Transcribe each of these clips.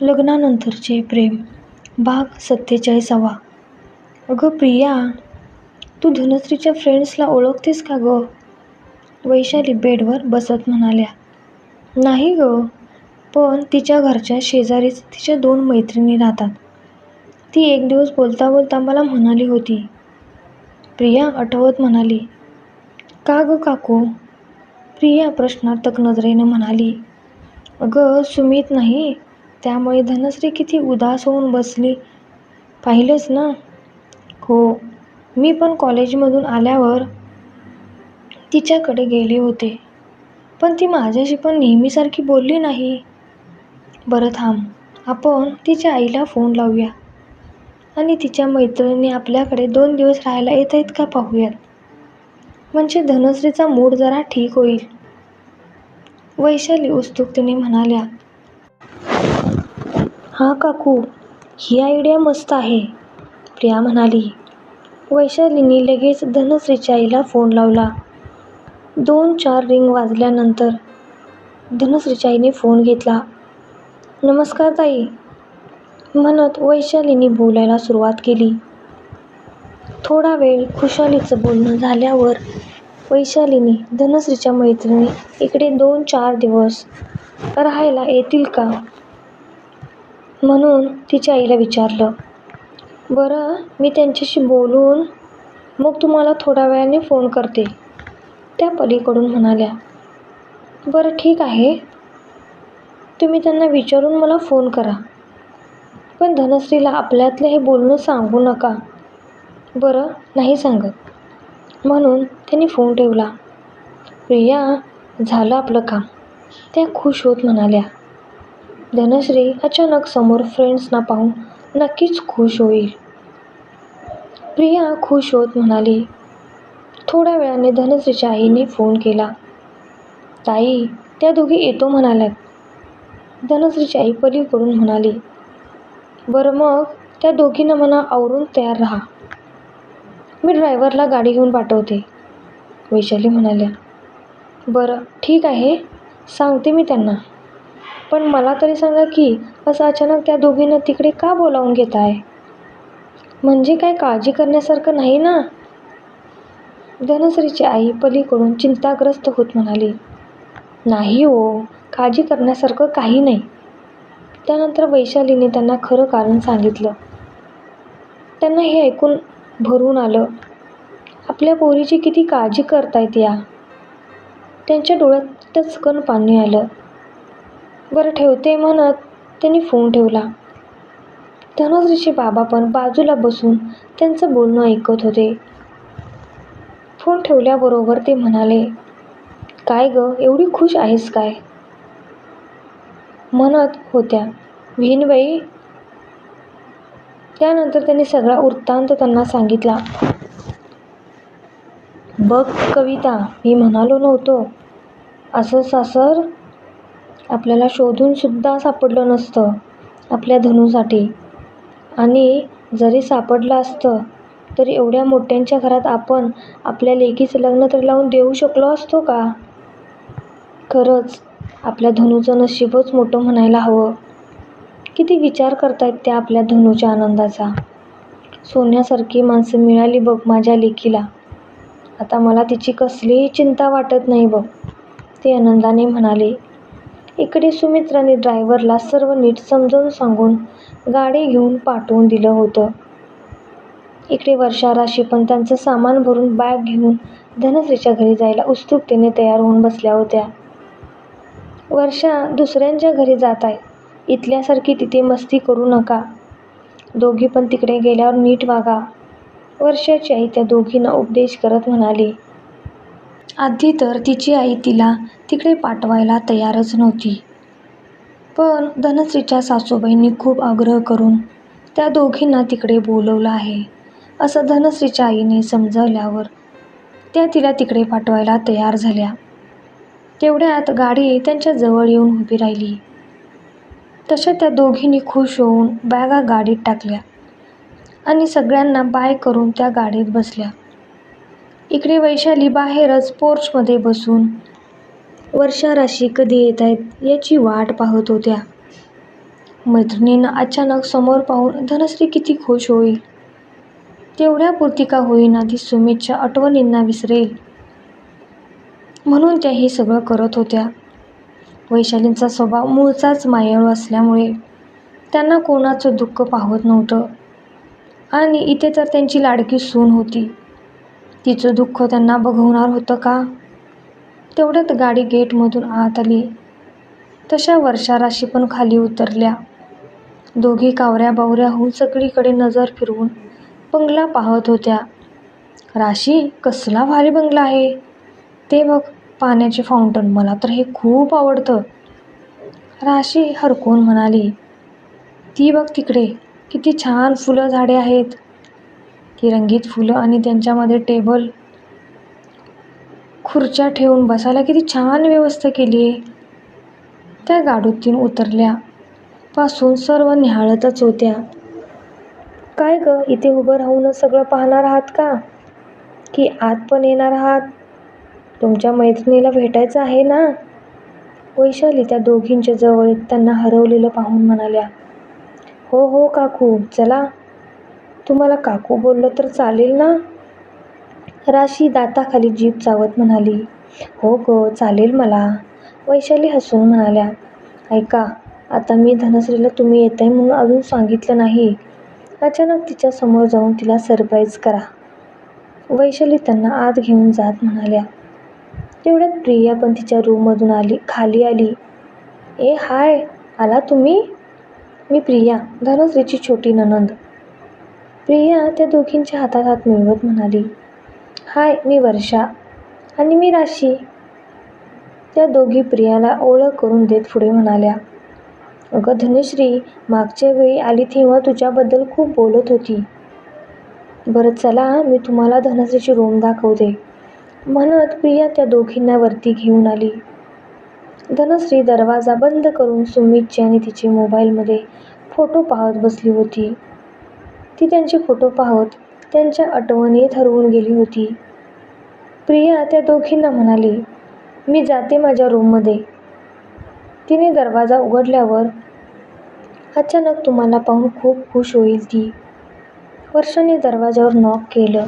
लग्नानंतरचे प्रेम. भाग सत्तेचाळीसावा. अगं प्रिया तू धनश्रीच्या फ्रेंड्सला ओळखतेस का गं? वैशाली बेडवर बसत म्हणाल्या. नाही गं पण तिच्या घरच्या शेजारीच तिच्या दोन मैत्रिणी राहतात. ती एक दिवस बोलता बोलता मला म्हणाली होती. प्रिया आठवत म्हणाली. का गं काकू? प्रिया प्रश्नार्थक नजरेनं म्हणाली. अगं सुमित नाही त्यामुळे धनश्री किती उदास होऊन बसली. पाहिलंच ना? हो. मी पण कॉलेजमधून आल्यावर तिच्याकडे गेले होते. पण ती माझ्याशी पण नेहमीसारखी बोलली नाही. बरं थांब. आपण तिच्या आईला फोन लावूया. आणि तिच्या मैत्रिणी आपल्याकडे दोन दिवस राहायला येत आहेत का पाहूयात. म्हणजे धनश्रीचा मूड जरा ठीक होईल. वैशाली उत्सुकतेने म्हणाल्या हां काकू ही आयडिया मस्त आहे. प्रिया म्हणाली. वैशालीने लगेच धनश्रीच्या आईला फोन लावला. दोन चार रिंग वाजल्यानंतर धनश्रीच्या आईने फोन घेतला. नमस्कार ताई म्हणत वैशालीने बोलायला सुरुवात केली. थोडा वेळ खुशालीचं बोलणं झाल्यावर वैशालीने धनश्रीच्या मैत्रिणी इकडे दोन चार दिवस राहायला येतील का? म्हणून तिच्या आईला विचारलं बरं मी त्यांच्याशी बोलून मग तुम्हाला थोड्या वेळाने फोन करते. त्या पलीकडून म्हणाल्या बरं ठीक आहे. तुम्ही त्यांना विचारून मला फोन करा. पण धनश्रीला आपल्यातलं हे बोलणं सांगू नका. बरं नाही सांगत. म्हणून त्यांनी फोन ठेवला. प्रिया झालं आपलं काम. त्या खुश होत म्हणाल्या धनश्री अचानक समोर फ्रेंड्सना पाहून नक्कीच खुश होईल. प्रिया खुश होत म्हणाली थोड्या वेळाने धनश्रीच्या आईने फोन केला. ताई त्या दोघी येतो म्हणाल्यात. धनश्रीची आई पलीकडून म्हणाली बरं मग त्या दोघींना म्हणा आवरून तयार राहा. मी ड्रायव्हरला गाडी घेऊन पाठवते. वैशाली म्हणाल्या बरं ठीक आहे. सांगते मी त्यांना. पण मला तरी सांगा की असं अचानक त्या दोघींना तिकडे का बोलावून घेत आहे म्हणजे काय काळजी करण्यासारखं नाही ना? धनश्रीची आई पलीकडून चिंताग्रस्त होत म्हणाली नाही हो काळजी करण्यासारखं काही नाही. त्यानंतर वैशालीने त्यांना खरं कारण सांगितलं. त्यांना हे ऐकून भरून आलं आपल्या पोरीची किती काळजी करतायत या. त्यांच्या डोळ्यात टचकन पाणी आलं. बरं ठेवते म्हणत त्यांनी फोन ठेवला. धनश्रीचे बाबा पण बाजूला बसून त्यांचं बोलणं ऐकत होते. फोन ठेवल्याबरोबर ते म्हणाले काय ग एवढी खुश आहेस काय? म्हणत होत्या. विहीनबाई त्यानंतर त्यांनी सगळा वृत्तांत त्यांना सांगितला. बघ कविता मी म्हणालो नव्हतो. असं सासर आपल्याला शोधूनसुद्धा सापडलं नसतं आपल्या धनूसाठी. आणि जरी सापडलं असतं तरी एवढ्या मोठ्यांच्या घरात आपण आपल्या लेकीचं लग्न तरी लावून देऊ शकलो असतो का? खरंच आपल्या धनूचं नशीबच मोठं म्हणायला हवं. किती विचार करतायत त्या आपल्या धनूच्या आनंदाचा. सोन्यासारखी माणसं मिळाली बघ माझ्या लेकीला. आता मला तिची कसलीही चिंता वाटत नाही बघ. ते आनंदाने म्हणाले इकडे सुमित्राने ड्रायव्हरला सर्व नीट समजावून सांगून गाडी घेऊन पाठवून दिलं होतं. इकडे वर्षा राशी पण त्यांचं सामान भरून बॅग घेऊन धनश्रीच्या घरी जायला उत्सुकतेने तयार होऊन बसल्या होत्या. वर्षा दुसऱ्यांच्या घरी जात आहे. इथल्यासारखी तिथे मस्ती करू नका. दोघी पण तिकडे गेल्यावर नीट वागा. वर्षाची आई त्या दोघींना उपदेश करत म्हणाली आधी तर तिची आई तिला तिकडे पाठवायला तयारच नव्हती. पण धनश्रीच्या सासूबाईंनी खूप आग्रह करून त्या दोघींना तिकडे बोलवलं आहे. असं धनश्रीच्या आईने समजवल्यावर त्या तिला तिकडे पाठवायला तयार झाल्या. तेवढ्यात गाडी त्यांच्या जवळ येऊन उभी राहिली. तशा त्या दोघींनी खुश होऊन बॅगा गाडीत टाकल्या आणि सगळ्यांना बाय करून त्या गाडीत बसल्या. इकडे वैशाली बाहेरच पोर्चमध्ये बसून. वर्षा राशी कधी येत आहेत याची वाट पाहत होत्या. मैत्रिणींना अचानक समोर पाहून धनश्री किती खुश होईल. तेवढ्यापुरती का होईना ती सुमितच्या आठवणींना विसरेल. म्हणून त्या हे सगळं करत होत्या. वैशालींचा स्वभाव मूळचाच मायाळू असल्यामुळे त्यांना कोणाचं दुःख पाहत नव्हतं. आणि इथे तर त्यांची लाडकी सून होती. तिचं दुःख त्यांना बघवणार होतं का? तेवढ्यात गाडी गेटमधून आत आली. तशा वर्षा राशी पण खाली उतरल्या. दोघी कावऱ्या बावऱ्या होऊन सगळीकडे नजर फिरवून बंगला पाहत होत्या. राशी कसला भारी बंगला आहे. ते बघ पाण्याचे फाउंटन मला तर हे खूप आवडतं. राशी हरकून म्हणाली ती बघ तिकडे किती छान फुलं झाडे आहेत. ती रंगीत फुलं आणि त्यांच्यामध्ये टेबल खुर्च्या ठेवून बसायला किती छान व्यवस्था केली आहे. त्या गाडूतीन उतरल्या पासून सर्व निहाळतच होत्या. काय ग इथे उभं राहूनच सगळं पाहणार आहात का? की आत पण येणार आहात? तुमच्या मैत्रिणीला भेटायचं आहे ना? वैशाली त्या दोघींच्या जवळ त्यांना हरवलेलं पाहून म्हणाल्या हो हो काकू चला. तुम्हाला काकू बोललं तर चालेल ना? राशी दाताखाली जीप चावत म्हणाली. हो ग चालेल मला. वैशाली हसून म्हणाल्या. ऐका आता मी धनश्रीला तुम्ही येत आहे म्हणून अजून सांगितलं नाही. अचानक तिच्या समोर जाऊन तिला सरप्राईज करा. वैशाली त्यांना आत घेऊन जात म्हणाल्या. तेवढ्यात प्रिया पण तिच्या रूममधून आली खाली आली. ए हाय आला तुम्ही? मी प्रिया धनश्रीची छोटी ननंद प्रिया त्या दोघींच्या हातात हात मिळवत म्हणाली हाय मी वर्षा आणि मी राशी. त्या दोघी प्रियाला ओळख करून देत पुढे म्हणाल्या अगं धनश्री मागच्या वेळी आली तेव्हा तुझ्याबद्दल खूप बोलत होती. बरं चला मी तुम्हाला धनश्रीची रूम दाखवते. म्हणत प्रिया त्या दोघींना वरती घेऊन आली. धनश्री दरवाजा बंद करून सुमितची आणि तिचे मोबाईलमध्ये फोटो पाहत बसली होती. ती त्यांचे फोटो पाहत त्यांच्या आठवणीत हरवून गेली होती. प्रिया त्या दोघींना म्हणाली मी जाते माझ्या रूममध्ये तिने दरवाजा उघडल्यावर अचानक तुम्हाला पाहून खूप खुश होईल ती. वर्षाने दरवाजावर नॉक केलं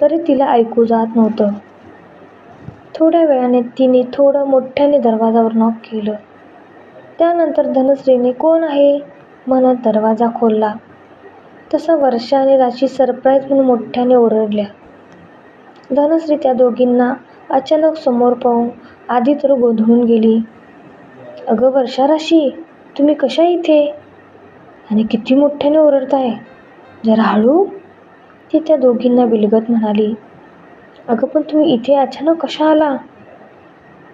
तरी तिला ऐकू जात नव्हतं. थोड्या वेळाने तिने थोडं मोठ्याने दरवाजावर नॉक केलं. त्यानंतर धनश्रीने कोण आहे? म्हणत दरवाजा खोलला. तसा वर्षा आणि राशी सरप्राईज म्हणून मोठ्याने ओरडल्या. धनश्री त्या दोघींना अचानक समोर पाहून आधी तर गोंधळून गेली. अगं वर्षा राशी तुम्ही कशा इथे? आणि किती मोठ्याने ओरडताय? जरा हळू. ती त्या दोघींना बिलगत म्हणाली अगं पण तुम्ही इथे अचानक कशा आला?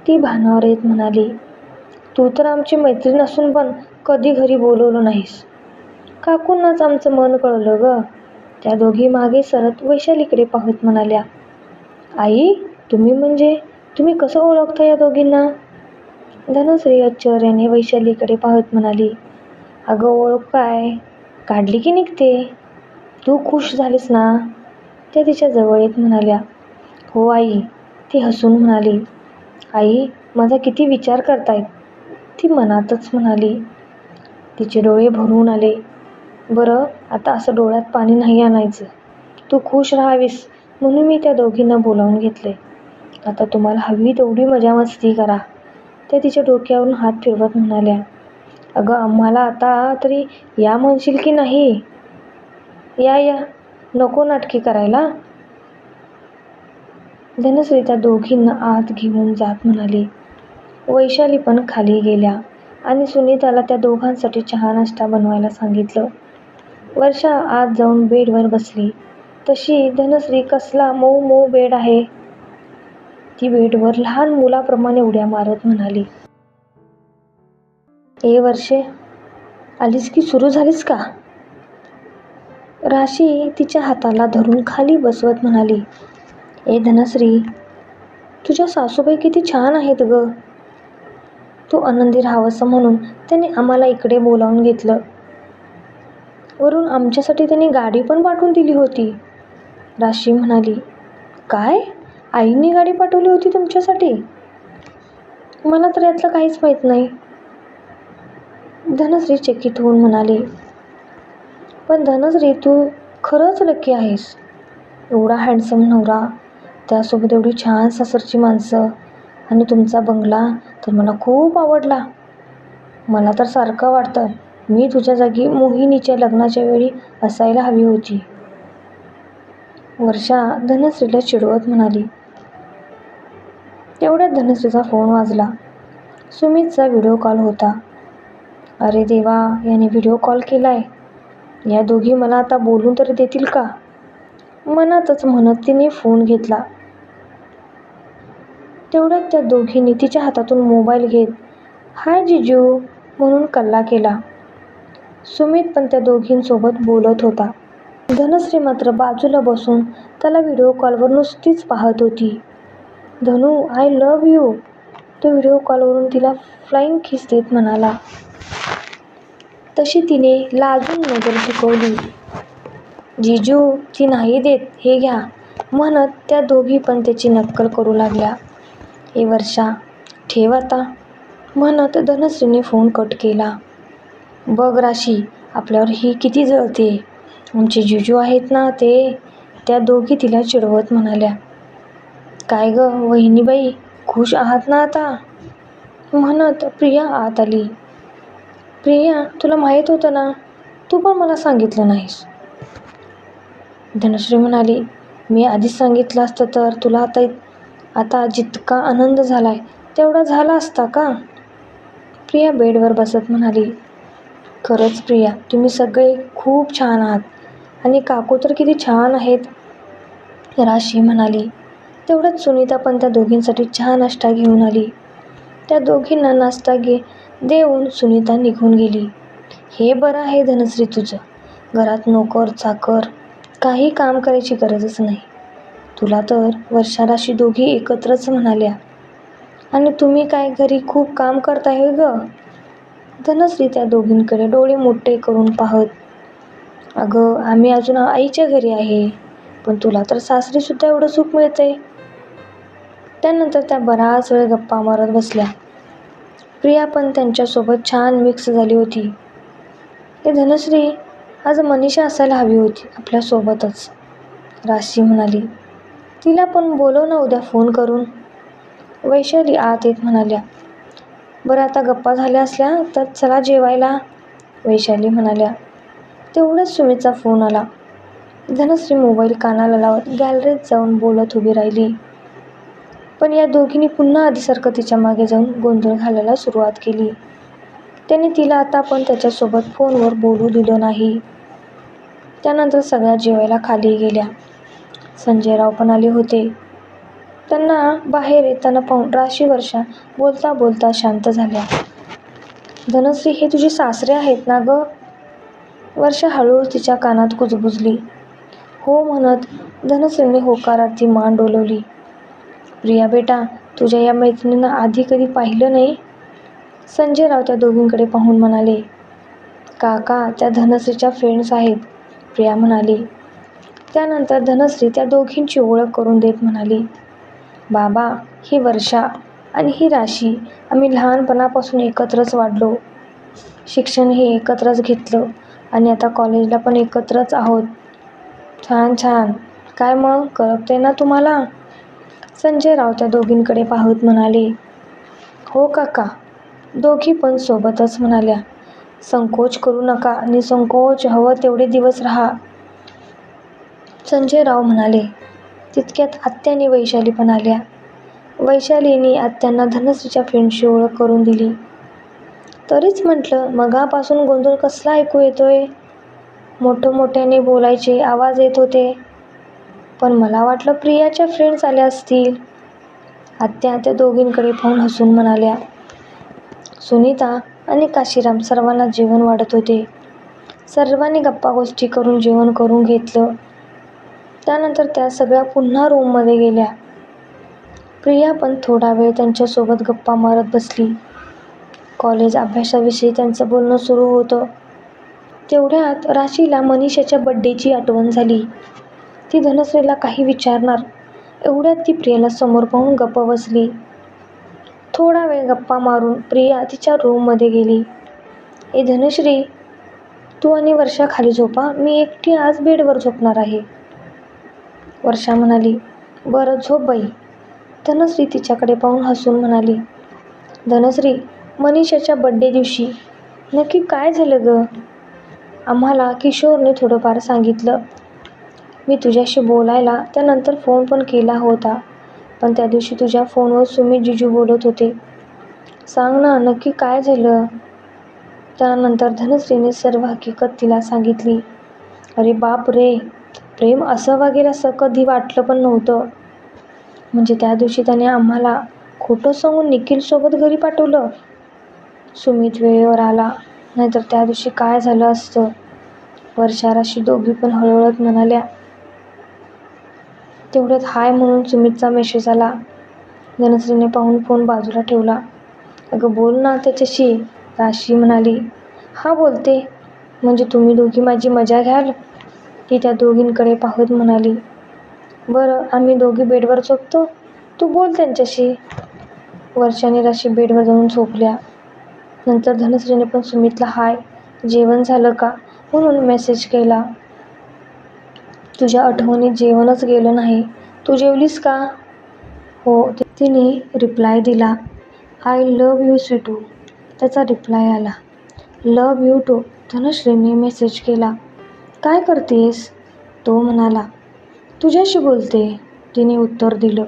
ती भानावर येत म्हणाली तू तर आमची मैत्रीण असून पण कधी घरी बोलवलं नाहीस. काकूंनाच आमचं मन कळलं ग. त्या दोघी मागे सरत वैशालीकडे पाहत म्हणाल्या आई तुम्ही म्हणजे तुम्ही कसं ओळखता या दोघींना? धनश्री आश्चर्याने वैशालीकडे पाहत म्हणाली अगं ओळख काय? काढली की निघते. तू खुश झालीस ना? त्या तिच्या जवळ येत म्हणाल्या हो आई. ती हसून म्हणाली आई माझा किती विचार करतायत. ती मनातच म्हणाली तिचे डोळे भरून आले बरं आता असं डोळ्यात पाणी नाही आणायचं. तू खुश राहावीस म्हणून मी त्या दोघींना बोलावून घेतले. आता तुम्हाला हवी तेवढी मजा मस्ती करा. त्या तिच्या डोक्यावरून हात फिरवत म्हणाल्या अगं आम्हाला आता तरी या म्हणशील की नाही? या या. नको नाटकी करायला. धनश्री त्या दोघींना आत घेऊन जात म्हणाली. वैशाली पण खाली गेल्या आणि सुनीताला त्या दोघांसाठी चहा नाश्ता बनवायला सांगितलं. वर्षा आत जाऊन बेडवर बसली. तशी धनश्री कसला मऊ मऊ बेड आहे. ती बेडवर लहान मुलाप्रमाणे उड्या मारत म्हणाली ए वर्षे आलीस की सुरू झालीस का? राशी तिच्या हाताला धरून खाली बसवत म्हणाली ए धनश्री तुझ्या सासूबाई किती छान आहेत ग. तू आनंदी राहावंसं म्हणून त्याने आम्हाला इकडे बोलावून घेतलं. वरून आमच्यासाठी त्यांनी गाडी पण पाठवून दिली होती. राशी म्हणाली काय? आईने गाडी पाठवली होती तुमच्यासाठी? मला तर यातलं काहीच माहीत नाही. धनश्री चकित होऊन म्हणाली पण धनश्री तू खरंच लकी आहेस. एवढा हँडसम नवरा त्यासोबत एवढी छान सासरची माणसं आणि तुमचा बंगला तर मला खूप आवडला. मला तर सारखं वाटतं मी तुझ्या जागी मोहिनीच्या लग्नाच्या वेळी असायला हवी होती. वर्षा धनश्रीला चिडवत म्हणाली तेवढ्यात धनश्रीचा फोन वाजला. सुमितचा व्हिडिओ कॉल होता. अरे देवा याने व्हिडिओ कॉल केलाय. या दोघी मला आता बोलून तरी देतील का? मनातच म्हणत तिने फोन घेतला. तेवढ्यात त्या दोघींनी तिच्या हातातून मोबाईल घेत हाय जिजू म्हणून कल्ला केला. सुमित पण त्या दोघींसोबत बोलत होता. धनश्री मात्र बाजूला बसून त्याला व्हिडिओ कॉलवर नुसतीच पाहत होती. धनू आय लव यू तो व्हिडिओ कॉलवरून तिला फ्लाईंग खिस देत म्हणाला. तशी तिने लाजून नजर टिकवली जिजू ती नाही देत हे घ्या. म्हणत त्या दोघी पण त्याची नक्कल करू लागल्या. ए वर्षा ठेव आता. म्हणत धनश्रीने फोन कट केला. बघ राशी आपल्यावर ही किती जळते. आमचे जिजू आहेत ना ते त्या दोघी तिला चिडवत म्हणाल्या. काय ग वहिनीबाई खुश आहात ना आता? म्हणत प्रिया आत आली. प्रिया तुला माहीत होतं ना तू पण मला सांगितलं नाहीस. धनश्री म्हणाली मी आधीच सांगितलं असतं तर तुला आता आता जितका आनंद झालाय तेवढा झाला असता का? प्रिया बेडवर बसत म्हणाली खरंच प्रिया तुम्ही सगळे खूप छान आहात. आणि काकू तर किती छान आहेत राशी म्हणाली. तेवढ्यात सुनीता पण त्या दोघींसाठी चहा नाश्ता घेऊन आली. त्या दोघींना नाश्ता घे देऊन सुनीता निघून गेली. हे बरं आहे धनश्री तुझं. घरात नोकर चाकर काही काम करायची गरजच नाही. तुला तर वर्षाराशी दोघी एकत्रच म्हणाल्या. आणि तुम्ही काय घरी खूप काम करताय ग? धनश्री त्या दोघींकडे डोळे मोठे करून पाहत अगं आम्ही अजून आईच्या घरी आहे पण तुला तर सासरीसुद्धा एवढं सुख मिळतंय. त्यानंतर त्या बराच वेळ गप्पा मारत बसल्या. प्रिया पण त्यांच्यासोबत छान मिक्स झाली होती. हे धनश्री आज मनीषा असायला हवी होती आपल्यासोबतच राशी म्हणाली. तिला पण बोलव ना उद्या फोन करून. वैशाली आत येत म्हणाल्या बरं आता गप्पा झाल्या असल्या तर चला जेवायला वैशाली म्हणाल्या. तेवढंच सुमीचा फोन आला. धनश्री मोबाईल कानाला लावत गॅलरीत जाऊन बोलत उभी राहिली. पण या दोघींनी पुन्हा आधीसारखं तिच्यामागे जाऊन गोंधळ घालायला सुरुवात केली. त्याने तिला आता पण त्याच्यासोबत फोनवर बोलू दिलं नाही. त्यानंतर सगळ्या जेवायला खाली गेल्या. संजयराव पण आले होते. त्यांना बाहेर येताना पाहून राशी वर्षा बोलता बोलता शांत झाल्या. धनश्री हे तुझे सासरे आहेत ना ग? वर्षा हळूहळू तिच्या कानात कुजबुजली. हो म्हणत धनश्रीने होकारार्थी मान डोलवली. प्रिया बेटा तुझ्या या मैत्रिणींना आधी कधी पाहिलं नाही? संजयराव त्या दोघींकडे पाहून म्हणाले. काका त्या धनश्रीच्या फ्रेंड्स आहेत प्रिया म्हणाली. त्यानंतर धनश्री त्या दोघींची ओळख करून देत म्हणाली. बाबा ही वर्षा आणि ही राशी आम्ही लहानपणापासून एकत्रच वाढलो. शिक्षण हे एकत्रच घेतलं आणि आता कॉलेजला पण एकत्रच आहोत. छान छान. काय मग? करपते ना तुम्हाला? संजय राव त्या दोघींकडे पाहत म्हणाले हो काका. दोघी पण सोबतच म्हणाल्या संकोच करू नका संकोच हवं तेवढे दिवस राहा. संजय राव म्हणाले तितक्यात आत्याने वैशाली पण आल्या. वैशालीने आत्यांना धनश्रीच्या फ्रेंडशी ओळख करून दिली. तरीच म्हटलं मगापासून गोंधळ कसला ऐकू येतोय? मोठं मोठ्याने बोलायचे आवाज येत होते. पण मला वाटलं प्रियाच्या फ्रेंड्स आल्या असतील. आत्या त्या दोघींकडे पाहून हसून म्हणाल्या सुनीता आणि काशीराम सर्वांना जेवण वाढत होते. सर्वांनी गप्पा गोष्टी करून जेवण करून घेतलं. त्यानंतर त्या सगळ्या पुन्हा रूममध्ये गेल्या. प्रिया पण थोडा वेळ त्यांच्यासोबत गप्पा मारत बसली. कॉलेज अभ्यासाविषयी त्यांचं बोलणं सुरू होतं. तेवढ्यात राशीला मनीषाच्या बड्डेची आठवण झाली. ती धनश्रीला काही विचारणार एवढ्यात ती प्रियाला समोर पाहून गप्प बसली. थोडा वेळ गप्पा मारून प्रिया तिच्या रूममध्ये गेली. ए धनश्री तू आणि वर्षा खाली झोपा मी एकटी आज बेडवर झोपणार आहे. वर्षा म्हणाली बरं झोप बाई. धनश्री तिच्याकडे पाहून हसून म्हणाली धनश्री मनीषाच्या बड्डे दिवशी नक्की काय झालं ग? आम्हाला किशोरने थोडंफार सांगितलं. मी तुझ्याशी बोलायला त्यानंतर फोन पण केला होता पण त्या दिवशी तुझ्या फोनवर सुमित जिजू बोलत होते. सांग ना नक्की काय झालं? त्यानंतर धनश्रीने सर्व हकीकत तिला सांगितली. अरे बाप रे प्रेम असं वागेल असं कधी वाटलं पण नव्हतं. म्हणजे त्या दिवशी त्याने आम्हाला खोटं सांगून निखिलसोबत घरी पाठवलं. सुमित वेळेवर आला नाहीतर त्या दिवशी काय झालं असतं? वर्षाराशी दोघी पण हळूहळत म्हणाल्या. तेवढ्यात हाय म्हणून सुमितचा मेसेज आला. धनश्रीने पाहून फोन बाजूला ठेवला. अगं बोल ना त्याच्याशी. राशी म्हणाली हा बोलते. म्हणजे तुम्ही दोघी माझी मजा घ्याल? ती त्या दोघींकडे पाहत म्हणाली बरं आम्ही दोघी बेडवर झोपतो? तू बोल त्यांच्याशी. वर्षाने राशी बेडवर जाऊन झोपल्या. नंतर धनश्रीने पण सुमितला हाय जेवण झालं का? म्हणून मेसेज केला. तुझ्या आठवणीत जेवणच गेलं नाही. तू जेवलीस का? हो तिने रिप्लाय दिला. आय लव यू स्वीटू त्याचा रिप्लाय आला. लव यू टू धनश्रीने मेसेज केला. काय करतेस? तो म्हणाला. तुझ्याशी बोलते तिने उत्तर दिलं.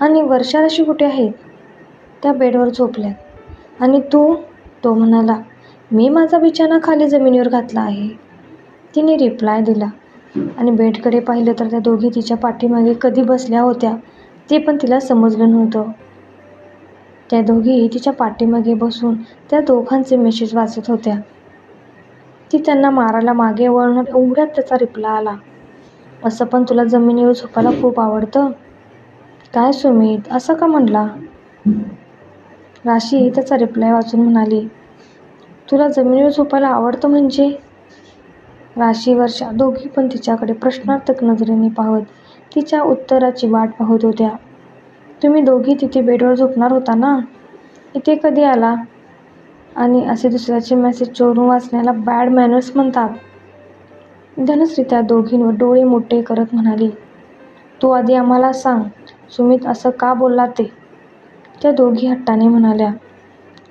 आणि वर्षाराशी कुठे आहेत? त्या बेडवर झोपल्यात आणि तू? तो म्हणाला. मी माझा बिछाना खाली जमिनीवर घातला आहे. तिने रिप्लाय दिला. आणि बेडकडे पाहिलं तर त्या दोघी तिच्या पाठीमागे कधी बसल्या होत्या ते पण तिला समजलं नव्हतं. त्या दोघीही तिच्या पाठीमागे बसून त्या दोघांचे मेसेज वाचत होत्या. ती त्यांना मारायला मागे वळणार एवढ्यात त्याचा रिप्लाय आला. असं पण तुला जमिनीवर झोपायला खूप आवडतं? काय सुमित असं का म्हणला? राशी त्याचा रिप्लाय वाचून म्हणाली तुला जमिनीवर झोपायला आवडतं म्हणजे? राशी वर्षा दोघी पण तिच्याकडे प्रश्नार्थक नजरेने पाहत तिच्या उत्तराची वाट पाहत होत्या. तुम्ही दोघी तिथे बेडवर झोपणार होता ना? इथे कधी आला? आणि असे दुसऱ्याचे मेसेज चोरून वाचण्याला बॅड मॅनर्स म्हणतात. धनश्री त्या दोघींवर डोळे मोठे करत म्हणाली तू आधी आम्हाला सांग सुमित असं का बोलला ते? त्या दोघी हट्टाने म्हणाल्या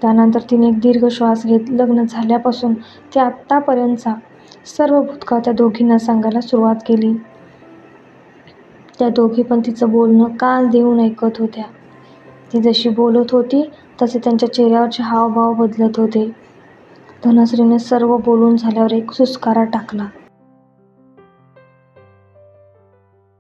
त्यानंतर तिने एक दीर्घ श्वास घेत लग्न झाल्यापासून ते आत्तापर्यंतचा सर्व भूतकाळ त्या दोघींना सांगायला सुरुवात केली. त्या दोघी पण तिचं बोलणं कान देऊन ऐकत होत्या. ती जशी बोलत होती तसे त्यांच्या चेहऱ्यावरचे हावभाव बदलत होते. धनश्रीने सर्व बोलून झाल्यावर एक सुस्कारा टाकला.